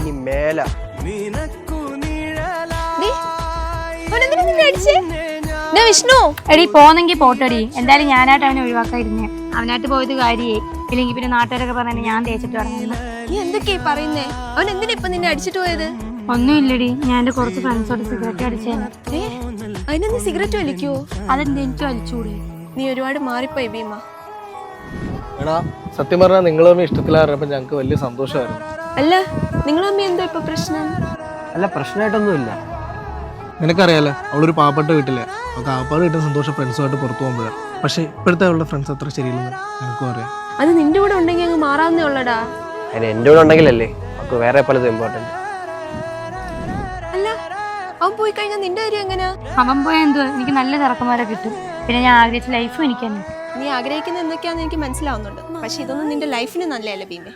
ഇനി മേല. വിഷ്ണു. എടി പോന്നെങ്കി പോട്ടടി. എന്തായാലും ഞാനായിട്ട് അവനെ ഒഴിവാക്കാതിരുന്നേ അവനായിട്ട് പോയത് കാര്യേ. ഇല്ലെങ്കിൽ പിന്നെ നാട്ടുകാരൊക്കെ പറഞ്ഞു ഞാൻ തേച്ചിട്ട് പറഞ്ഞു നീ എന്തൊക്കെയാ പറയുന്നേ? അവൻ എന്തിനാ ഇപ്പൊ നിന്നെ അടിച്ചിട്ട് പോയത്? ഒന്നുമില്ലടി. ഞാൻ എന്റെ കുറച്ച് ഫ്രണ്ട്സോട് സിഗരറ്റ് അടിച്ചേനെ. അതിനൊന്ന് സിഗരറ്റ് വലിക്കോ അതെന്ത് എനിക്ക് വലിച്ചൂടെ? നീ ഒരുപാട് മാറിപ്പോയി ഭീമ. എടാ സത്യം പറഞ്ഞാൽ നിങ്ങൾ തമ്മിൽ ഇഷ്ടത്തിലായിരുന്നപ്പോൾ ഞങ്ങൾക്ക് വലിയ സന്തോഷമായിരുന്നു. അല്ല നിങ്ങളമ്മ എന്താ ഇപ്പൊ പ്രശ്നം? അല്ല പ്രശ്നമായിട്ടൊന്നുമില്ല നിനക്കറിയാലോ അവളൊരു പാവപ്പെട്ട വീട്ടിലെ. അവൾക്ക് ആപ്പാട് കിട്ടുന്ന സന്തോഷം ഫ്രണ്ട്സുമായിട്ട് പുറത്തു പോകുമ്പോഴാണ് പക്ഷേ ഇപ്പോഴത്തെ അവളുടെ ഫ്രണ്ട്സ് അത്ര ശരിയില്ലെന്ന് നിനക്കും അറിയാം. അത് നിന്റെ കൂടെ ഉണ്ടെങ്കിൽ അങ്ങ് മാറാവുന്നേ ഉള്ളടാ. അതിന് എന്റെ കൂടെ ഉണ്ടെങ്കിലല്ലേ? നമുക്ക് വേറെ പലതും ഇമ്പോർട്ടന്റ് അല്ല അവൻ പോയി കഴിഞ്ഞാൽ നിന്റെ കാര്യം എങ്ങനെയാ അവൻ പോയ എന്തുവാ? എനിക്ക് നല്ല ചെറുക്കന്മാരെ കിട്ടും. പിന്നെ ഞാൻ ആഗ്രഹിച്ച ലൈഫും എനിക്ക് തന്നെ നീ ആഗ്രഹിക്കുന്ന എന്തൊക്കെയാന്ന് എനിക്ക് മനസ്സിലാവുന്നുണ്ട്. പക്ഷെ ഇതൊന്നും നിന്റെ ലൈഫിന് നല്ലതല്ല ഭീമേ.